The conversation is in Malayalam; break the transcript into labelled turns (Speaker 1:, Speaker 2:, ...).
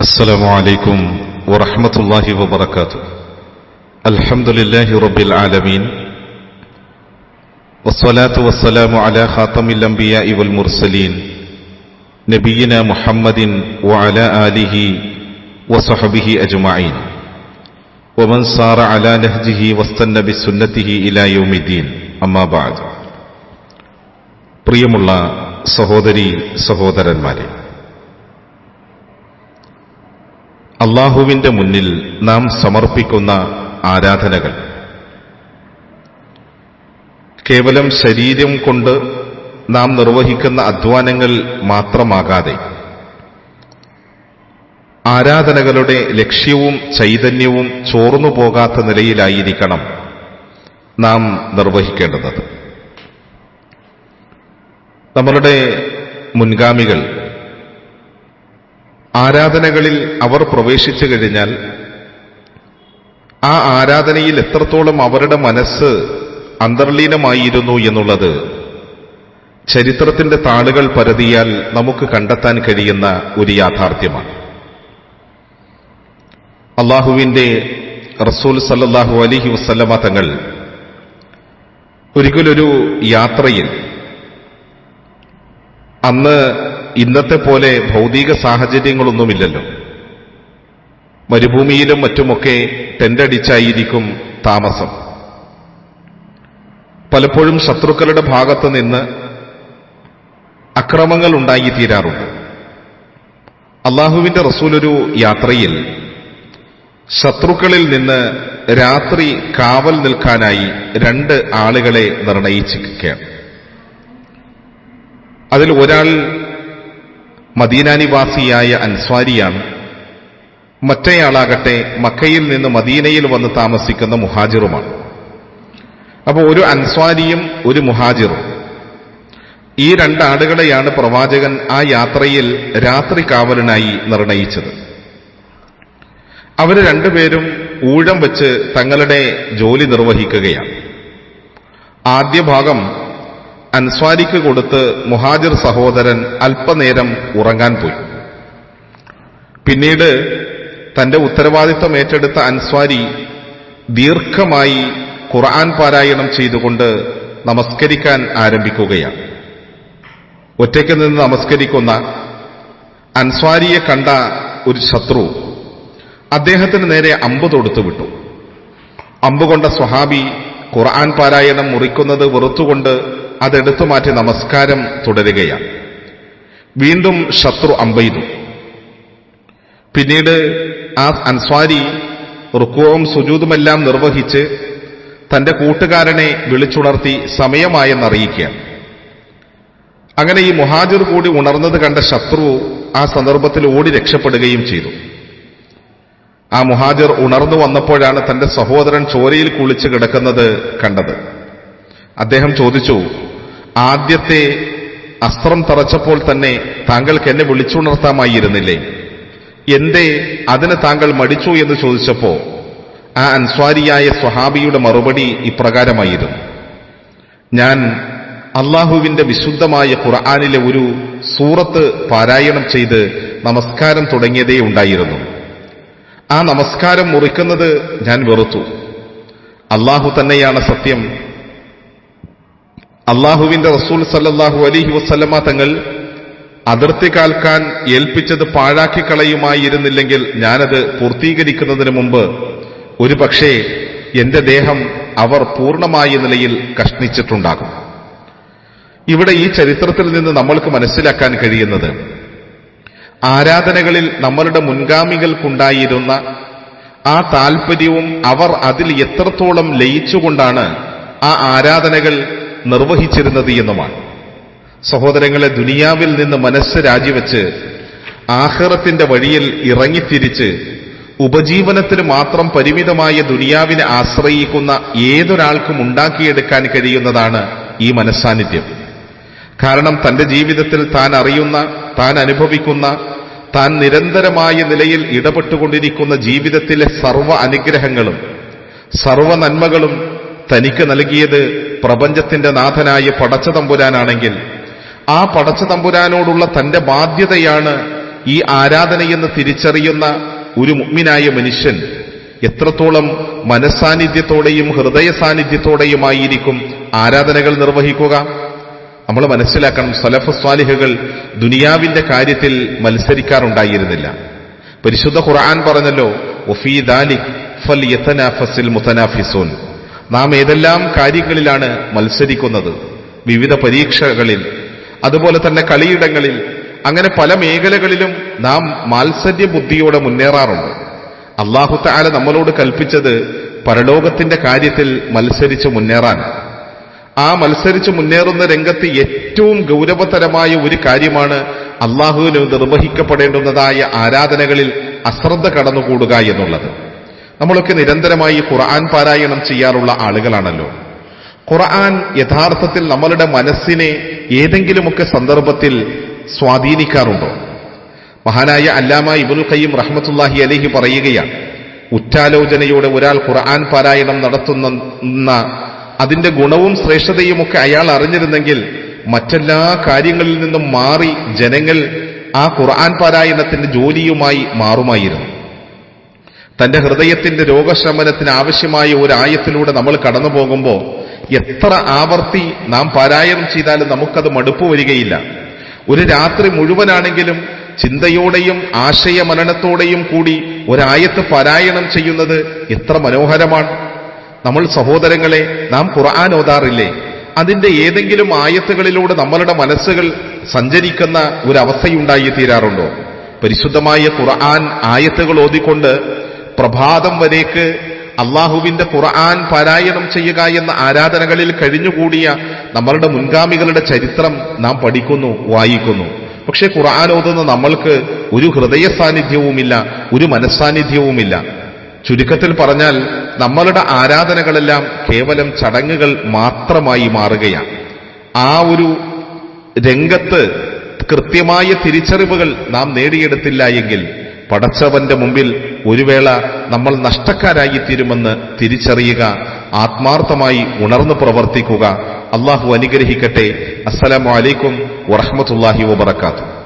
Speaker 1: السلام عليكم ورحمة الله وبركاته الحمد لله رب العالمين والصلاة والسلام على خاتم الأنبياء والمرسلين نبينا محمد وعلى آله وصحبه أجمعين ومن صار على نهجه واستنى بسنته إلى يوم الدين أما بعد പ്രിയമുള്ള സഹോദരി സഹോദരന്മാരെ അള്ളാഹുവിന്റെ മുന്നിൽ നാം സമർപ്പിക്കുന്ന ആരാധനകൾ. കേവലം ശരീരം കൊണ്ട് നാം നിർവഹിക്കുന്ന അധ്വാനങ്ങൾ മാത്രമാകാതെ ആരാധനകളുടെ ലക്ഷ്യവും ചൈതന്യവും ചോർന്നു പോകാത്ത നിലയിലായിരിക്കണം നാം നിർവഹിക്കേണ്ടത്. നമ്മളുടെ മുൻഗാമികൾ ആരാധനകളിൽ അവർ പ്രവേശിച്ചു കഴിഞ്ഞാൽ ആ ആരാധനയിൽ എത്രത്തോളം അവരുടെ മനസ്സ് അന്തർലീനമായിരുന്നു എന്നുള്ളത് ചരിത്രത്തിന്റെ താളുകൾ പരതിയാൽ നമുക്ക് കണ്ടെത്താൻ കഴിയുന്ന ഒരു യാഥാർത്ഥ്യമാണ്. അള്ളാഹുവിന്റെ റസൂൽ സല്ലാഹു അലിഹി വസ്ലമ തങ്ങൾ ഒരിക്കലൊരു യാത്രയിൽ അന്ന് ഇന്നത്തെ പോലെ ഭൗതിക സാഹചര്യങ്ങളൊന്നുമില്ലല്ലോ. മരുഭൂമിയിലും മറ്റുമൊക്കെ ടെന്റടിച്ചായിരിക്കും താമസം. പലപ്പോഴും ശത്രുക്കളുടെ ഭാഗത്ത് നിന്ന് അക്രമങ്ങൾ ഉണ്ടായിത്തീരാറുണ്ട്. അള്ളാഹുവിന്റെ റസൂലൊരു യാത്രയിൽ ശത്രുക്കളിൽ നിന്ന് രാത്രി കാവൽ നിൽക്കാനായി രണ്ട് ആളുകളെ നിർണയിച്ചിരിക്കുകയാണ്. അതിൽ ഒരാൾ മദീനാനിവാസിയായ അൻസ്വാരിയാണ്. മറ്റേയാളാകട്ടെ മക്കയിൽ നിന്ന് മദീനയിൽ വന്ന് താമസിക്കുന്ന മുഹാജിറുമാണ്. അപ്പോൾ ഒരു അൻസ്വാരിയും ഒരു മുഹാജിറും. ഈ രണ്ടാടുകളെയാണ് പ്രവാചകൻ ആ യാത്രയിൽ രാത്രി കാവലിനായി നിർണയിച്ചത്. അവർ രണ്ടുപേരും ഊഴം വെച്ച് തങ്ങളുടെ ജോലി നിർവഹിക്കുകയാണ്. ആദ്യ ഭാഗം അൻസ്വാരിക്ക് കൊടുത്ത് മുഹാജിർ സഹോദരൻ അല്പനേരം ഉറങ്ങാൻ പോയി. പിന്നീട് തന്റെ ഉത്തരവാദിത്തം ഏറ്റെടുത്ത അൻസ്വാരി ദീർഘമായി ഖുർആൻ പാരായണം ചെയ്തുകൊണ്ട് നമസ്കരിക്കാൻ ആരംഭിക്കുകയാണ്. ഒറ്റയ്ക്ക് നിന്ന് നമസ്കരിക്കുന്ന അൻസ്വാരിയെ കണ്ട ഒരു ശത്രു അദ്ദേഹത്തിന് നേരെ അമ്പ് തൊടുത്തു വിട്ടു. അമ്പുകൊണ്ട സ്വഹാബി ഖുർആൻ പാരായണം മുറിക്കുന്നത് വെറുത്തുകൊണ്ട് അതെടുത്തു മാറ്റി നമസ്കാരം തുടരുകയാണ്. വീണ്ടും ശത്രു അമ്പെയ്തു. പിന്നീട് ആ അൻസ്വാരി റുക്കുവും സുജൂതുമെല്ലാം നിർവഹിച്ച് തന്റെ കൂട്ടുകാരനെ വിളിച്ചുണർത്തി സമയമായെന്നറിയിക്കുക അങ്ങനെ ഈ മുഹാജിർ കൂടി ഉണർന്നത് കണ്ട ശത്രു ആ സന്ദർഭത്തിൽ ഓടി രക്ഷപ്പെടുകയും ചെയ്തു. ആ മുഹാജിർ ഉണർന്നു വന്നപ്പോഴാണ് തന്റെ സഹോദരൻ ചോരയിൽ കുളിച്ച് കിടക്കുന്നത് കണ്ടത്. അദ്ദേഹം ചോദിച്ചു ആദ്യത്തെ അസ്ത്രം തറച്ചപ്പോൾ തന്നെ താങ്കൾക്ക് എന്നെ വിളിച്ചുണർത്താമായിരുന്നില്ലേ? എന്തേ അതിന് താങ്കൾ മടിച്ചു എന്ന് ചോദിച്ചപ്പോ ആ അൻസ്വാരിയായ സ്വഹാബിയുടെ മറുപടി ഇപ്രകാരമായിരുന്നു. ഞാൻ അള്ളാഹുവിന്റെ വിശുദ്ധമായ ഖുർആാനിലെ ഒരു സൂറത്ത് പാരായണം ചെയ്ത് നമസ്കാരം തുടങ്ങിയതേ ഉണ്ടായിരുന്നു. ആ നമസ്കാരം മുറിക്കുന്നത് ഞാൻ വെറുത്തു. അള്ളാഹു തന്നെയാണ് സത്യം അള്ളാഹുവിന്റെ റസൂൽ സല്ലാഹു അലിഹി വസ്ലമ തങ്ങൾ അതിർത്തി കാൽക്കാൻ ഏൽപ്പിച്ചത് പാഴാക്കി കളയുമായിരുന്നില്ലെങ്കിൽ ഞാനത് പൂർത്തീകരിക്കുന്നതിന് മുമ്പ് ഒരു പക്ഷേ എന്റെ ദേഹം അവർ പൂർണമായ നിലയിൽ കഷ്ണിച്ചിട്ടുണ്ടാകും. ഇവിടെ ഈ ചരിത്രത്തിൽ നിന്ന് നമ്മൾക്ക് മനസ്സിലാക്കാൻ കഴിയുന്നത് ആരാധനകളിൽ നമ്മളുടെ മുൻഗാമികൾക്കുണ്ടായിരുന്ന ആ താൽപ്പര്യവും അവർ അതിൽ എത്രത്തോളം ലയിച്ചുകൊണ്ടാണ് ആ ആരാധനകൾ നിർവഹിച്ചിരുന്നത് എന്നുമാണ്. സഹോദരങ്ങളെ ദുനിയാവിൽ നിന്ന് മനസ്സ് രാജിവെച്ച് ആഹ്റത്തിന്റെ വഴിയിൽ ഇറങ്ങിത്തിരിച്ച് ഉപജീവനത്തിന് മാത്രം പരിമിതമായ ദുനിയാവിനെ ആശ്രയിക്കുന്ന ഏതൊരാൾക്കും ഉണ്ടാക്കിയെടുക്കാൻ കഴിയുന്നതാണ് ഈ മനസ്സാന്നിധ്യം. കാരണം തന്റെ ജീവിതത്തിൽ താൻ അറിയുന്ന താൻ അനുഭവിക്കുന്ന താൻ നിരന്തരമായ നിലയിൽ ഇടപെട്ടുകൊണ്ടിരിക്കുന്ന ജീവിതത്തിലെ സർവ അനുഗ്രഹങ്ങളും സർവ നന്മകളും തനിക്ക് നൽകിയത് പ്രപഞ്ചത്തിന്റെ നാഥനായ പടച്ച തമ്പുരാനാണെങ്കിൽ ആ പടച്ച തമ്പുരാനോടുള്ള തന്റെ ബാധ്യതയാണ് ഈ ആരാധനയെന്ന് തിരിച്ചറിയുന്ന ഒരു മുഗ്മിനായ മനുഷ്യൻ. എത്രത്തോളം മനസ്സാന്നിധ്യത്തോടെയും ഹൃദയ സാന്നിധ്യത്തോടെയുമായിരിക്കും ആരാധനകൾ നിർവഹിക്കുക? നമ്മൾ മനസ്സിലാക്കണം സലഫ് സ്വാലിഹകൾ ദുനിയാവിന്റെ കാര്യത്തിൽ മത്സരിക്കാറുണ്ടായിരുന്നില്ല. പരിശുദ്ധ ഖുർആൻ പറഞ്ഞല്ലോ ഒഫീ ദാലിക് ഫൽ യതനാഫസിൽ മുതനാഫിസൂൻ. നാം ഏതെല്ലാം കാര്യങ്ങളിലാണ് മത്സരിക്കുന്നത്? വിവിധ പരീക്ഷകളിൽ അതുപോലെ തന്നെ കളിയിടങ്ങളിൽ അങ്ങനെ പല മേഖലകളിലും നാം മാത്സര്യ ബുദ്ധിയോടെ മുന്നേറാറുണ്ട്. അള്ളാഹു താല നമ്മളോട് കൽപ്പിച്ചത് പരലോകത്തിന്റെ കാര്യത്തിൽ മത്സരിച്ച് മുന്നേറാൻ. ആ മത്സരിച്ച് മുന്നേറുന്ന രംഗത്ത് ഏറ്റവും ഗൗരവതരമായ ഒരു കാര്യമാണ് അള്ളാഹുവിന് നിർവഹിക്കപ്പെടേണ്ടുന്നതായ ആരാധനകളിൽ അശ്രദ്ധ കടന്നുകൂടുക എന്നുള്ളത്. നമ്മളൊക്കെ നിരന്തരമായി ഖുർആൻ പാരായണം ചെയ്യാറുള്ള ആളുകളാണല്ലോ. ഖുർആൻ യഥാർത്ഥത്തിൽ നമ്മളുടെ മനസ്സിനെ ഏതെങ്കിലുമൊക്കെ സന്ദർഭത്തിൽ സ്വാധീനിക്കാറുണ്ടോ? മഹാനായ അല്ലാമ ഇബുൽ ഖയ്യം റഹ്മത്തുല്ലാഹി അലഹി പറയുകയാണ് ഉറ്റാലോചനയോടെ ഒരാൾ ഖുർആൻ പാരായണം നടത്തുന്ന അതിന്റെ ഗുണവും ശ്രേഷ്ഠതയും ഒക്കെ അയാൾ അറിഞ്ഞിരുന്നെങ്കിൽ മറ്റെല്ലാ കാര്യങ്ങളിൽ നിന്നും മാറി ജനങ്ങൾ ആ ഖുർആൻ പാരായണത്തിന്റെ ജോലിയുമായി മാറുമായിരുന്നു. തന്റെ ഹൃദയത്തിന്റെ രോഗശമനത്തിന് ആവശ്യമായ ഒരു ആയത്തിലൂടെ നമ്മൾ കടന്നു പോകുമ്പോൾ എത്ര ആവർത്തി നാം പാരായണം ചെയ്താലും നമുക്കത് മടുപ്പ് വരികയില്ല. ഒരു രാത്രി മുഴുവനാണെങ്കിലും ചിന്തയോടെയും ആശയമനനത്തോടെയും കൂടി ഒരായത്ത് പാരായണം ചെയ്യുന്നത് എത്ര മനോഹരമാണ്. നമ്മൾ സഹോദരങ്ങളെ നാം ഖുർആൻ ഓതാറില്ലേ? അതിന്റെ ഏതെങ്കിലും ആയത്തുകളിലൂടെ നമ്മളുടെ മനസ്സുകൾ സഞ്ചരിക്കുന്ന ഒരവസ്ഥയുണ്ടായി തീരാറുണ്ടോ പരിശുദ്ധമായ ഖുർആൻ ആയത്തുകൾ ഓതിക്കൊണ്ട് പ്രഭാതം വരേക്ക് അള്ളാഹുവിന്റെ ഖുർആൻ പാരായണം ചെയ്യുക എന്ന ആരാധനകളിൽ കഴിഞ്ഞുകൂടിയ നമ്മളുടെ മുൻഗാമികളുടെ ചരിത്രം നാം പഠിക്കുന്നു വായിക്കുന്നു. പക്ഷെ ഖുർആൻ ഓതുന്ന നമ്മൾക്ക് ഒരു ഹൃദയ സാന്നിധ്യവുമില്ല ഒരു മനസ്സാന്നിധ്യവുമില്ല. ചുരുക്കത്തിൽ പറഞ്ഞാൽ നമ്മളുടെ ആരാധനകളെല്ലാം കേവലം ചടങ്ങുകൾ മാത്രമായി മാറുകയാണ്. ആ ഒരു രംഗത്ത് കൃത്യമായ തിരിച്ചറിവുകൾ നാം നേടിയെടുത്തില്ല എങ്കിൽ പടച്ചവന്റെ മുമ്പിൽ ഒരു വേള നമ്മൾ നഷ്ടക്കാരായി തീരുമെന്ന് തിരിച്ചറിയുക ആത്മാർത്ഥമായി ഉണർന്നു പ്രവർത്തിക്കുക. അള്ളാഹു അനുഗ്രഹിക്കട്ടെ. അസ്സലാമലൈക്കും വറഹമത്തല്ലാഹി വബർക്കാത്തു